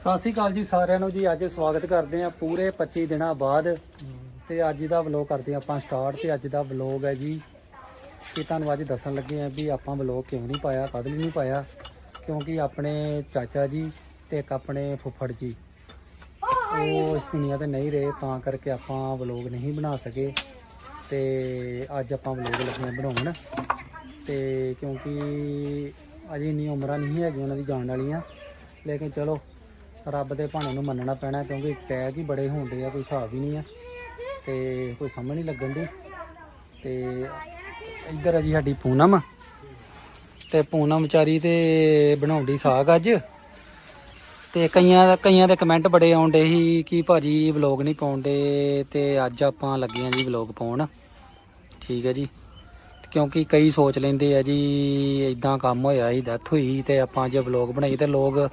ਸਤਿ ਸ਼੍ਰੀ ਅਕਾਲ ਜੀ ਸਾਰਿਆਂ ਨੂੰ ਜੀ, ਅੱਜ ਸਵਾਗਤ ਕਰਦੇ ਆ ਪੂਰੇ 25 ਦਿਨਾਂ ਬਾਅਦ ਤੇ ਅੱਜ ਦਾ ਵਲੌਗ ਕਰਦੇ ਹਾਂ ਆਪਾਂ ਸਟਾਰਟ ਤੇ ਅੱਜ ਦਾ ਵਲੌਗ ਹੈ ਜੀ। ਕਿ ਤੁਹਾਨੂੰ ਅੱਜ ਦੱਸਣ ਲੱਗੇ ਆ ਵੀ ਆਪਾਂ ਵਲੌਗ ਕਿਉਂ ਨਹੀਂ ਪਾਇਆ, ਕਦ ਲਈ ਨਹੀਂ ਪਾਇਆ, ਕਿਉਂਕਿ ਆਪਣੇ ਚਾਚਾ ਜੀ ਤੇ ਇੱਕ ਆਪਣੇ ਫੁੱਫੜ ਜੀ, ਉਹ ਇਸ ਦੁਨੀਆ ਤੇ ਨਹੀਂ ਰਹੇ, ਤਾਂ ਕਰਕੇ ਆਪਾਂ ਵਲੌਗ ਨਹੀਂ ਬਣਾ ਸਕੇ। ਤੇ ਅੱਜ ਆਪਾਂ ਵਲੌਗ ਲੱਗੇ ਬਣਾਉਣ। ਤੇ ਕਿਉਂਕਿ ਅਜੇ ਇੰਨੀ ਉਮਰਾਂ ਨਹੀਂ ਹੈਗੀਆਂ ਉਹਨਾਂ ਦੀ ਜਾਣ ਵਾਲੀਆਂ, ਲੇਕਿਨ ਚਲੋ ਰੱਬ ਦੇ ਭਾਣੇ ਨੂੰ ਮੰਨਣਾ ਪੈਣਾ ਕਿਉਂਕਿ ਟੈਗ ਹੀ ਬੜੇ ਹੁੰਦੇ ਆ, ਕੋਈ ਹਿਸਾਬ ਹੀ ਨਹੀਂ ਆ। ਤੇ ਕੋਈ ਸਮਝ ਨਹੀਂ ਲੱਗਣ ਦੀ ਤੇ ਇੱਧਰ ਆ ਜੀ ਸਾਡੀ ਪੂਨਮ। ਤੇ ਪੂਨਮ ਵਿਚਾਰੀ ਤੇ ਬਣਾਉਂਦੀ ਸਾਗ ਅੱਜ। ਤੇ ਕਈਆਂ ਦਾ ਕਈਆਂ ਦੇ ਕਮੈਂਟ ਬੜੇ ਆਉਂਦੇ ਸੀ ਕਿ ਭਾਜੀ ਵਲੌਗ ਨਹੀਂ ਪਾਉਂਦੇ ਤੇ ਅੱਜ ਆਪਾਂ ਲੱਗੇ ਆ ਜੀ ਵਲੌਗ ਪਾਉਣ। ਠੀਕ ਹੈ ਜੀ। ਕਿਉਂਕਿ ਕਈ ਸੋਚ ਲੈਂਦੇ ਆ ਜੀ ਇਦਾਂ ਕੰਮ ਹੋਇਆ ਸੀ ਡੈਥ ਹੋਈ ਤੇ ਆਪਾਂ ਜੇ ਵਲੌਗ ਬਣਾਈ ਤੇ ਲੋਕ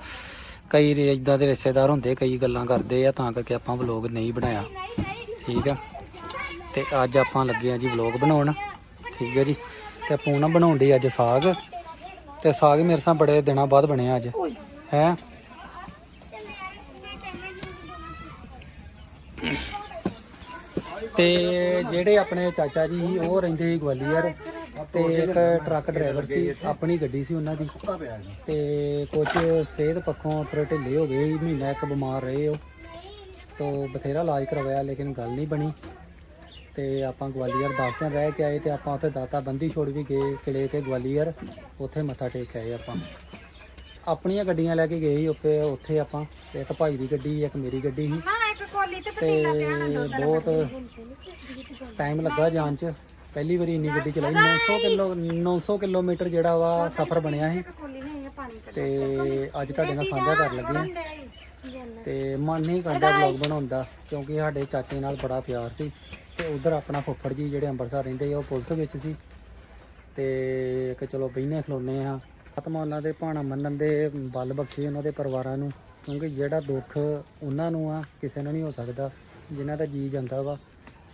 ਕਈ ਇਦਾਂ ਦੇ ਰਿਸ਼ਤੇਦਾਰ ਹੁੰਦੇ, ਕਈ ਗੱਲਾਂ ਕਰਦੇ ਆ, ਤਾਂ ਕਰਕੇ ਆਪਾਂ ਵਲੌਗ ਨਹੀਂ ਬਣਾਇਆ। ਠੀਕ ਆ? ਤੇ ਅੱਜ ਆਪਾਂ ਲੱਗੇ ਆ ਜੀ ਵਲੌਗ ਬਣਾਉਣ। ਠੀਕ ਹੈ ਜੀ? ਤੇ ਪੂਨਮ ਬਣਾਉਂਦੀ ਅੱਜ ਸਾਗ। ਤੇ ਸਾਗ ਮੇਰੇ ਸਾਹ ਬੜੇ ਦਿਨਾਂ ਬਾਅਦ ਬਣਿਆ ਅੱਜ। ਹੈ? ਤੇ ਜਿਹੜੇ ਆਪਣੇ ਚਾਚਾ ਜੀ ਸੀ, ਉਹ ਰਹਿੰਦੇ ਗਵਾਲੀਅਰ। ਤੇ ਇੱਕ ਟਰੱਕ ਡਰਾਈਵਰ ਸੀ ਆਪਣੀ ਗੱਡੀ ਸੀ ਉਹਨਾਂ ਦੀ। ਤੇ ਕੁਝ ਸਿਹਤ ਪੱਖੋਂ ਥੋੜ੍ਹੇ ਢਿੱਲੇ ਹੋ ਗਏ ਸੀ, ਮਹੀਨਾ ਇੱਕ ਬਿਮਾਰ ਰਹੇ ਉਹ। ਤੋਂ ਬਥੇਰਾ ਇਲਾਜ ਕਰਵਾਇਆ ਲੇਕਿਨ ਗੱਲ ਨਹੀਂ ਬਣੀ। ਤੇ ਆਪਾਂ ਗਵਾਲੀਅਰ 10 ਦਿਨ ਰਹਿ ਕੇ ਆਏ ਤੇ ਆਪਾਂ ਉੱਥੇ ਦਾਤਾ ਬੰਦੀ ਛੋੜ ਵੀ ਗਏ ਕਿਲੇ ਤੇ ਗਵਾਲੀਅਰ। ਉੱਥੇ ਮੱਥਾ ਟੇਕ ਕੇ ਆਏ ਆਪਾਂ। ਆਪਣੀਆਂ ਗੱਡੀਆਂ ਲੈ ਕੇ ਗਏ ਸੀ ਉੱਥੇ ਉੱਥੇ ਆਪਾਂ। ਤੇ ਇੱਕ ਭਾਈ ਦੀ ਗੱਡੀ ਇੱਕ ਮੇਰੀ ਗੱਡੀ ਸੀ। ਹਾਂ ਇੱਕ ਕੋਲੀ ਤੇ ਤੇ ਬਹੁਤ ਟਾਈਮ ਲੱਗਾ ਜਾਣ ਚ। ਪਹਿਲੀ ਵਾਰੀ ਇੰਨੀ ਗੱਡੀ ਚਲਾਈ 900 ਕਿਲੋ 900 ਕਿਲੋਮੀਟਰ ਜਿਹੜਾ ਵਾ ਸਫ਼ਰ ਬਣਿਆ ਸੀ। ਕੋਲੀ ਹੈ ਤੇ ਅੱਜ ਤੁਹਾਡੇ ਨਾਲ ਸਾਂਝਾ ਕਰ ਲੱਗੇ ਹਾਂ। ਤੇ ਮਨ ਨਹੀਂ ਕਰਦਾ ਵਲੌਗ ਬਣਾਉਣ ਦਾ, ਕਿਉਂਕਿ ਸਾਡੇ ਚਾਚੇ ਨਾਲ ਬੜਾ ਪਿਆਰ ਸੀ। ਤੇ ਉਧਰ ਆਪਣਾ ਫੁੱਫੜ ਜੀ ਜਿਹੜੇ ਅੰਮ੍ਰਿਤਸਰ ਰਹਿੰਦੇ ਆ, ਉਹ ਪੁਲਿਸ ਵਿੱਚ ਸੀ। ਤੇ ਕਿ ਚਲੋ ਬਹਿਨੇ ਖਲੋਨੇ ਆ। ਆਤਮਾ ਉਹਨਾਂ ਦੇ ਭਾਣਾ ਮੰਨਣ ਦੇ ਬਲ ਬਖਸ਼ੀ ਉਹਨਾਂ ਦੇ ਪਰਿਵਾਰਾਂ ਨੂੰ, ਕਿਉਂਕਿ ਜਿਹੜਾ ਦੁੱਖ ਉਹਨਾਂ ਨੂੰ ਆ, ਕਿਸੇ ਨੂੰ ਨਹੀਂ ਹੋ ਸਕਦਾ, ਜਿਨ੍ਹਾਂ ਦਾ ਜੀ ਜਾਂਦਾ ਵਾ,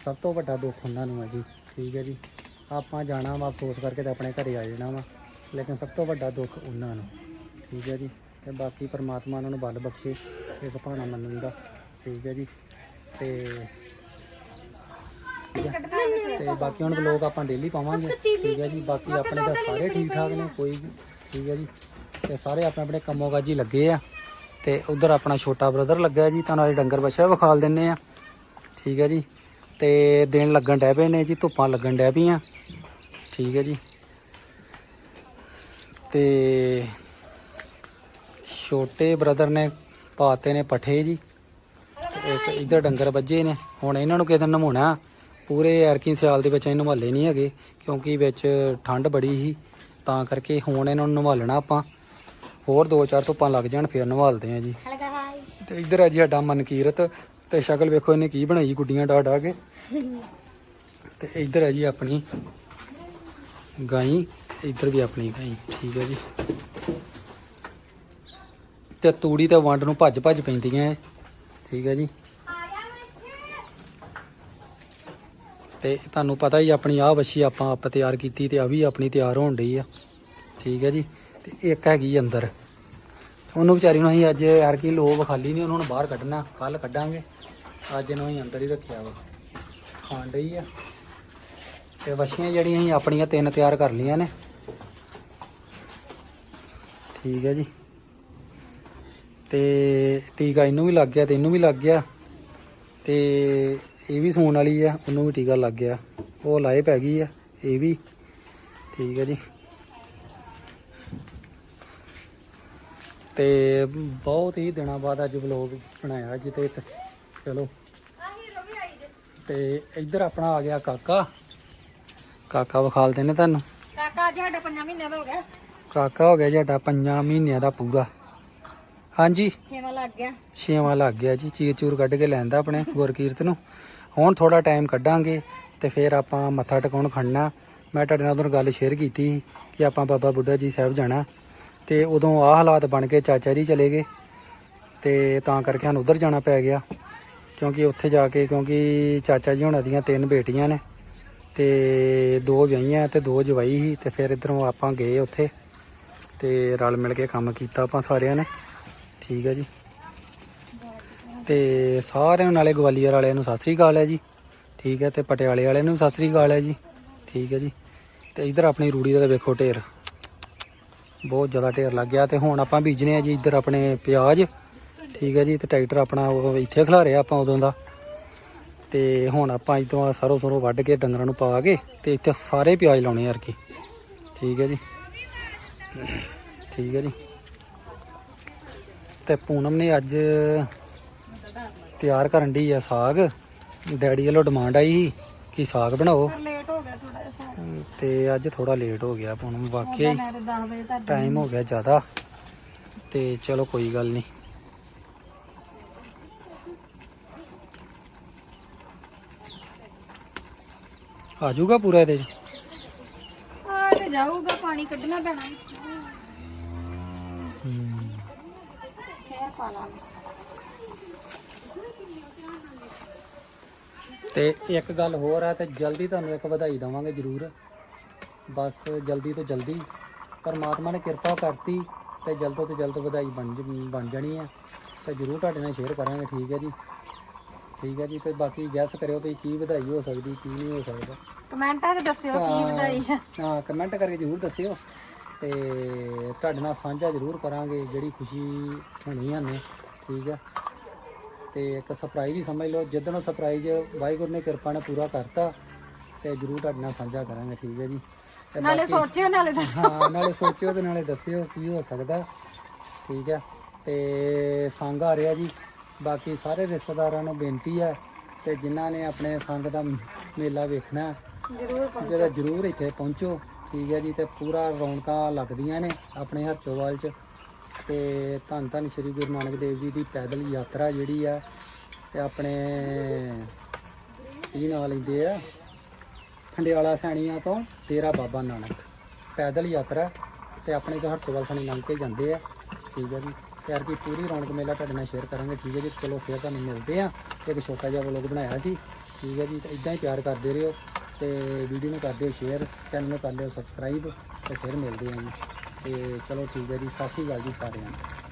ਸਭ ਤੋਂ ਵੱਡਾ ਦੁੱਖ ਉਹਨਾਂ ਨੂੰ ਆ ਜੀ। ਠੀਕ ਹੈ ਜੀ। ਆਪਾਂ ਜਾਣਾ ਵਾ, ਅਫਸੋਸ ਕਰਕੇ ਤੇ ਆਪਣੇ ਘਰੇ ਆ ਜਾਣਾ ਵਾ। ਲੇਕਿਨ ਸਭ ਤੋਂ ਵੱਡਾ ਦੁੱਖ ਉਹਨਾਂ ਨੂੰ। ਠੀਕ ਹੈ ਜੀ। ਤੇ ਬਾਕੀ ਪਰਮਾਤਮਾ ਉਹਨਾਂ ਨੂੰ ਬਲ ਬਖਸ਼ੇ ਇਸ ਭਾਣਾ ਮੰਨਣ ਦਾ। ਠੀਕ ਹੈ ਜੀ। ਤੇ ਠੀਕ ਹੈ। ਤੇ ਬਾਕੀ ਹੁਣ ਲੋਕ ਆਪਾਂ ਡੇਲੀ ਪਾਵਾਂਗੇ। ਠੀਕ ਹੈ ਜੀ। ਬਾਕੀ ਆਪਣੇ ਤਾਂ ਸਾਰੇ ਠੀਕ ਠਾਕ ਨੇ, ਕੋਈ ਵੀ। ਠੀਕ ਹੈ ਜੀ। ਤੇ ਸਾਰੇ ਆਪਣੇ ਆਪਣੇ ਕੰਮੋ ਕਾਜੀ ਲੱਗੇ ਆ। ਤੇ ਉਧਰ ਆਪਣਾ ਛੋਟਾ ਬ੍ਰਦਰ ਲੱਗਾ ਜੀ। ਤੁਹਾਨੂੰ ਅੱਜ ਡੰਗਰ ਬੱਛਾ ਵਿਖਾਲ ਦਿੰਨੇ ਆ। ਠੀਕ ਹੈ ਜੀ। ਤੇ ਦਿਨ ਲੱਗਣ ਡੈ ਪਏ ਨੇ ਜੀ ਧੁੱਪਾਂ ਲੱਗਣ ਡੈ ਪਈਆਂ। ਠੀਕ ਹੈ ਜੀ। ਤੇ ਛੋਟੇ ਬ੍ਰਦਰ ਨੇ ਪਾਤੇ ਨੇ ਪੱਠੇ ਜੀ। ਇੱਕ ਇੱਧਰ ਡੰਗਰ ਵੱਜੇ ਨੇ। ਹੁਣ ਇਹਨਾਂ ਨੂੰ ਕਿਤੇ ਨਮਾਉਣਾ। ਪੂਰੇ ਐਰਕੀ ਸਿਆਲ ਦੇ ਵਿੱਚ ਇਹਨੂੰ ਨਵਾਲੇ ਨਹੀਂ ਹੈਗੇ ਕਿਉਂਕਿ ਵਿੱਚ ਠੰਡ ਬੜੀ ਸੀ। ਤਾਂ ਕਰਕੇ ਹੁਣ ਇਹਨਾਂ ਨੂੰ ਨਵਾਲਣਾ ਆਪਾਂ। ਹੋਰ ਦੋ ਚਾਰ ਧੁੱਪਾਂ ਲੱਗ ਜਾਣ ਫਿਰ ਨਵਾਲਦੇ ਆ ਜੀ। ਤੇ ਇੱਧਰ ਆ ਜੀ ਸਾਡਾ ਮਨਕੀਰਤ। ਤੇ ਸ਼ਕਲ ਵੇਖੋ ਇਹਨੇ ਕੀ ਬਣਾਈ ਗੁੱਡੀਆਂ ਡਾ ਡਾ ਕੇ। ਤੇ ਇੱਧਰ ਹੈ ਜੀ ਆਪਣੀ ਗਾਈ ਇੱਧਰ ਵੀ ਆਪਣੀ ਗਾਈ ਠੀਕ ਹੈ ਜੀ। ਤੇ ਤੂੜੀ ਤੇ ਵੰਡ ਨੂੰ ਭੱਜ ਭੱਜ ਪੈਂਦੀਆਂ ਇਹ, ਠੀਕ ਹੈ ਜੀ। ਤੇ ਤੁਹਾਨੂੰ ਪਤਾ ਹੀ ਆਪਣੀ ਆਹ ਵੱਛੀ ਆਪਾਂ ਆਪ ਤਿਆਰ ਕੀਤੀ ਤੇ ਆ ਵੀ ਆਪਣੀ ਤਿਆਰ ਹੋਣ ਡਈ ਆ ਠੀਕ ਹੈ ਜੀ। ਤੇ ਇੱਕ ਹੈਗੀ ਅੰਦਰ। ਉਹਨੂੰ ਵਿਚਾਰੀ ਨੂੰ ਅਸੀਂ ਅੱਜ ਯਾਰ ਕੀ ਲੋਭ ਖਾਲੀ ਨਹੀਂ, ਉਹਨੂੰ ਹੁਣ ਬਾਹਰ ਕੱਢਣਾ ਕੱਲ ਕੱਢਾਂਗੇ। ਅੱਜ ਇਹਨੂੰ ਅਸੀਂ ਅੰਦਰ ਹੀ ਰੱਖਿਆ ਵਾ। ਖਾਣ ਡਈ ਆ। ਤੇ ਵਛੀਆਂ ਜਿਹੜੀਆਂ ਅਸੀਂ ਆਪਣੀਆਂ ਤਿੰਨ ਤਿਆਰ ਕਰ ਲਈਆਂ ਨੇ। ਠੀਕ ਹੈ ਜੀ। ਤੇ ਟੀਕਾ ਇਹਨੂੰ ਵੀ ਲੱਗ ਗਿਆ, ਤੇ ਇਹਨੂੰ ਵੀ ਲੱਗ ਗਿਆ। ਤੇ ਇਹ ਵੀ ਸੌਣ ਵਾਲੀ ਆ, ਉਹਨੂੰ ਵੀ ਟੀਕਾ ਲੱਗ ਗਿਆ। ਉਹ ਲਾਏ ਪੈ ਗਈ ਆ, ਇਹ ਵੀ। ਠੀਕ ਹੈ ਜੀ। ਤੇ ਬਹੁਤ ਹੀ ਦਿਨਾਂ ਬਾਅਦ ਅੱਜ ਵਲੌਗ ਬਣਾਇਆ ਅੱਜ ਤੇ ਇੱਕ- ਚਲੋ। ਤੇ ਇੱਧਰ ਆਪਣਾ ਆ ਗਿਆ ਕਾਕਾ। ਕਾਕਾ ਵਿਖਾਲ ਦਿੰਨੇ ਤੁਹਾਨੂੰ। ਕਾਕਾ ਅੱਜ ਸਾਡਾ 5 ਮਹੀਨੇ ਦਾ ਹੋ ਗਿਆ। ਕਾਕਾ ਹੋ ਗਿਆ ਤੁਹਾਡਾ 5 ਮਹੀਨਿਆਂ ਦਾ ਪੂਰਾ। ਹਾਂਜੀ। ਛੇਵਾਂ ਲੱਗ ਗਿਆ। ਛੇਵਾਂ ਲੱਗ ਗਿਆ ਜੀ ਚੀਰ ਚੂਰ ਕੱਢ ਕੇ ਲੈਂਦਾ ਆਪਣੇ ਗੁਰਕੀਰਤ ਨੂੰ। ਹੁਣ ਥੋੜਾ ਟਾਈਮ ਕੱਢਾਂਗੇ ਤੇ ਫਿਰ ਆਪਾਂ ਮੱਥਾ ਟਿਕਾਉਣ ਖੜਨਾ। ਮੈਂ ਤੁਹਾਡੇ ਨਾਲ ਉਦੋਂ ਗੱਲ ਸ਼ੇਅਰ ਕੀਤੀ ਕਿ ਆਪਾਂ ਬਾਬਾ ਬੁੱਢਾ ਜੀ ਸਾਹਿਬ ਜਾਣਾ। ਤੇ ਉਦੋਂ ਆਹ ਹਾਲਾਤ ਬਣ ਕੇ ਚਾਚਾ ਜੀ ਚਲੇ ਗਏ ਤੇ ਤਾਂ ਕਰਕੇ ਸਾਨੂੰ ਉਧਰ ਜਾਣਾ ਪੈ ਗਿਆ। ਕਿਉਂਕਿ ਉੱਥੇ ਜਾ ਕੇ, ਕਿਉਂਕਿ ਚਾਚਾ ਜੀ ਹੁਣਾਂ ਦੀਆਂ ਤਿੰਨ ਬੇਟੀਆਂ ਨੇ ਤੇ ਦੋ ਵਿਆਹੀਆਂ ਤੇ ਦੋ ਜਵਾਈ ਸੀ ਤੇ ਫਿਰ ਇਧਰੋਂ ਆਪਾਂ ਗਏ ਉੱਥੇ ਤੇ ਰਲ ਮਿਲ ਕੇ ਕੰਮ ਕੀਤਾ ਆਪਾਂ ਸਾਰਿਆਂ ਨੇ। ਠੀਕ ਹੈ ਜੀ। ਤੇ ਸਾਰਿਆਂ ਨੂੰ ਨਾਲੇ ਗਵਾਲੀਅਰ ਵਾਲਿਆਂ ਨੂੰ ਸਤਿ ਸ੍ਰੀ ਅਕਾਲ ਹੈ ਜੀ। ਠੀਕ ਹੈ, ਤੇ ਪਟਿਆਲੇ ਵਾਲਿਆਂ ਨੂੰ ਵੀ ਸਤਿ ਸ੍ਰੀ ਅਕਾਲ ਹੈ ਜੀ। ਠੀਕ ਹੈ ਜੀ। ਤੇ ਇਧਰ ਆਪਣੀ ਰੂੜੀ ਦਾ ਵੇਖੋ ਢੇਰ। ਬਹੁਤ ਜ਼ਿਆਦਾ ਢੇਰ ਲੱਗ ਗਿਆ ਤੇ ਹੁਣ ਆਪਾਂ ਬੀਜਨੇ ਆ ਜੀ ਇੱਧਰ ਆਪਣੇ ਪਿਆਜ਼। ਠੀਕ ਹੈ ਜੀ, ਤੇ ਟਰੈਕਟਰ ਆਪਣਾ ਉਹ ਇੱਥੇ ਖਲਾ ਰਿਹਾ ਆਪਾਂ ਉਦੋਂ ਦਾ। ਤੇ ਹੁਣ ਆਪਾਂ ਇਦੋਂ ਸਰੋਂ ਸਰੋਂ ਵੱਢ ਕੇ ਡੰਗਰਾਂ ਨੂੰ ਪਾ ਕੇ ਤੇ ਇੱਥੇ ਸਾਰੇ ਪਿਆਜ਼ ਲਾਉਣੇ ਯਾਰ ਕੀ ਠੀਕ ਹੈ ਜੀ। ਠੀਕ ਹੈ ਜੀ। ਤੇ ਪੂਨਮ ਨੇ ਅੱਜ ਤਿਆਰ ਕਰਨ ਦੀ ਆ ਸਾਗ। ਡੈਡੀ ਵੱਲੋਂ ਡਿਮਾਂਡ ਆਈ ਸੀ ਕਿ ਸਾਗ ਬਣਾਓ। ਥੋੜਾ ਜਿਹਾ ਤੇ ਅੱਜ ਥੋੜਾ ਲੇਟ ਹੋ ਗਿਆ ਪੂਨਮ ਵਾਕਿਆ ਹੀ ਮੈਂ ਤੇ 10 ਵਜੇ ਤੱਕ ਟਾਈਮ ਹੋ ਗਿਆ ਜ਼ਿਆਦਾ। ਤੇ ਚਲੋ ਕੋਈ ਗੱਲ ਨਹੀਂ। ਆ ਜਾਊਗਾ ਪੂਰਾ ਇਹਦੇ ਚ? ਆ ਤੇ ਜਾਊਗਾ ਪਾਣੀ ਕੱਢਣਾ ਪੈਣਾ। ਵਿੱਚੋਂ ਫੇਰ ਪਾ ਲਾਂਗੇ ਤੇ ਇੱਕ ਗੱਲ ਹੋਰ ਆ ਤੇ ਜਲਦੀ ਤੁਹਾਨੂੰ ਇੱਕ ਵਧਾਈ ਦਵਾਂਗੇ ਜ਼ਰੂਰ। ਬਸ ਜਲਦੀ ਤੋਂ ਜਲਦੀ। ਪਰਮਾਤਮਾ ਨੇ ਕਿਰਪਾ ਕਰਤੀ ਤੇ ਜਲਦ ਤੋਂ ਜਲਦ ਵਧਾਈ ਬਣ ਬਣ ਜਾਣੀ ਆ। ਤੇ ਜ਼ਰੂਰ ਤੁਹਾਡੇ ਨਾਲ ਸ਼ੇਅਰ ਕਰਾਂਗੇ ਠੀਕ ਹੈ ਜੀ। ਠੀਕ ਹੈ ਜੀ ਤੇ ਬਾਕੀ ਗੈਸ ਕਰਿਓ ਵੀ ਕੀ ਵਧਾਈ ਹੋ ਸਕਦੀ ਕੀ ਨਹੀਂ ਹੋ ਸਕਦਾ। ਕਮੈਂਟਾਂ 'ਚ ਦੱਸਿਓ ਕੀ ਵਧਾਈ ਹੈ ਹਾਂ ਕਮੈਂਟ ਕਰਕੇ ਜ਼ਰੂਰ ਦੱਸਿਓ। ਤੇ ਤੁਹਾਡੇ ਨਾਲ ਸਾਂਝਾ ਜ਼ਰੂਰ ਕਰਾਂਗੇ ਜਿਹੜੀ ਖੁਸ਼ੀ ਹੋਣੀ ਸਾਨੂੰ ਠੀਕ ਹੈ ਤੇ ਇੱਕ ਸਰਪ੍ਰਾਈਜ਼ ਹੀ ਸਮਝ ਲਓ। ਜਿੱਦਣ ਉਹ ਸਰਪ੍ਰਾਈਜ਼ ਵਾਹਿਗੁਰੂ ਨੇ ਕਿਰਪਾ ਨਾਲ ਪੂਰਾ ਕਰਤਾ ਤੇ ਜ਼ਰੂਰ ਤੁਹਾਡੇ ਨਾਲ ਸਾਂਝਾ ਕਰਾਂਗੇ ਠੀਕ ਹੈ ਜੀ? ਤੇ ਨਾਲੇ ਸੋਚਿਓ ਨਾਲੇ ਦੱਸਿਓ ਹਾਂ ਨਾਲੇ ਸੋਚਿਓ ਤੇ ਨਾਲੇ ਦੱਸਿਓ ਕੀ ਹੋ ਸਕਦਾ ਠੀਕ ਹੈ? ਤੇ ਸੰਗ ਆ ਰਿਹਾ ਜੀ। ਬਾਕੀ ਸਾਰੇ ਰਿਸ਼ਤੇਦਾਰਾਂ ਨੂੰ ਬੇਨਤੀ ਹੈ ਤੇ ਜਿਨ੍ਹਾਂ ਨੇ ਆਪਣੇ ਸੰਗ ਦਾ ਮੇਲਾ ਵੇਖਣਾ ਹੈ, ਜ਼ਰੂਰ ਪਹੁੰਚੋ। ਜਿਹੜਾ ਜ਼ਰੂਰ ਇੱਥੇ ਪਹੁੰਚੋ ਠੀਕ ਹੈ ਜੀ? ਤੇ ਪੂਰਾ ਰੌਣਕਾਂ ਲੱਗਦੀਆਂ ਨੇ ਆਪਣੇ ਹਰਚੋਵਾਲ 'ਚ। ਤੇ ਧੰਨ ਧੰਨ ਸ੍ਰੀ ਗੁਰੂ ਨਾਨਕ ਦੇਵ ਜੀ ਦੀ ਪੈਦਲ ਯਾਤਰਾ ਜਿਹੜੀ ਆ ਤੇ ਆਪਣੇ ਕੀ ਨਾਂ ਲੈਂਦੇ ਆ ਖੰਡਿਆਲਾ ਸੈਣੀਆਂ ਤੋਂ ਡੇਰਾ ਬਾਬਾ ਨਾਨਕ। ਪੈਦਲ ਯਾਤਰਾ ਤੇ ਆਪਣੇ ਤੋਂ ਹਰਚੋਵਾਲ ਸਣੀ ਲੰਘ ਕੇ ਜਾਂਦੇ ਆ। ਠੀਕ ਹੈ ਜੀ। ਯਾਰ ਕੀ ਪੂਰੀ ਰੌਣਕ ਮੇਲਾ ਤੁਹਾਡੇ ਨਾਲ ਸ਼ੇਅਰ ਕਰਾਂਗੇ। ਠੀਕ ਹੈ ਜੀ। ਚਲੋ ਫਿਰ ਤੁਹਾਨੂੰ ਮਿਲਦੇ ਆ। ਇੱਕ ਛੋਟਾ ਜਿਹਾ ਵਲੋਗ ਬਣਾਇਆ ਸੀ। ਠੀਕ ਹੈ ਜੀ। ਤੇ ਇਦਾਂ ਹੀ ਪਿਆਰ ਕਰਦੇ ਰਹੋ ਤੇ ਵੀਡੀਓ ਨੂੰ ਕਰ ਦਿਓ ਸ਼ੇਅਰ ਚੈਨਲ ਨੂੰ ਕਰ ਲਿਓ ਸਬਸਕ੍ਰਾਈਬ ਤੇ ਫਿਰ ਮਿਲਦੇ ਆ ਜੀ। ਤੇ ਚਲੋ ਠੀਕ ਹੈ ਜੀ ਸਤਿ ਸ਼੍ਰੀ ਅਕਾਲ ਜੀ ਸਾਰਿਆਂ ਨੂੰ।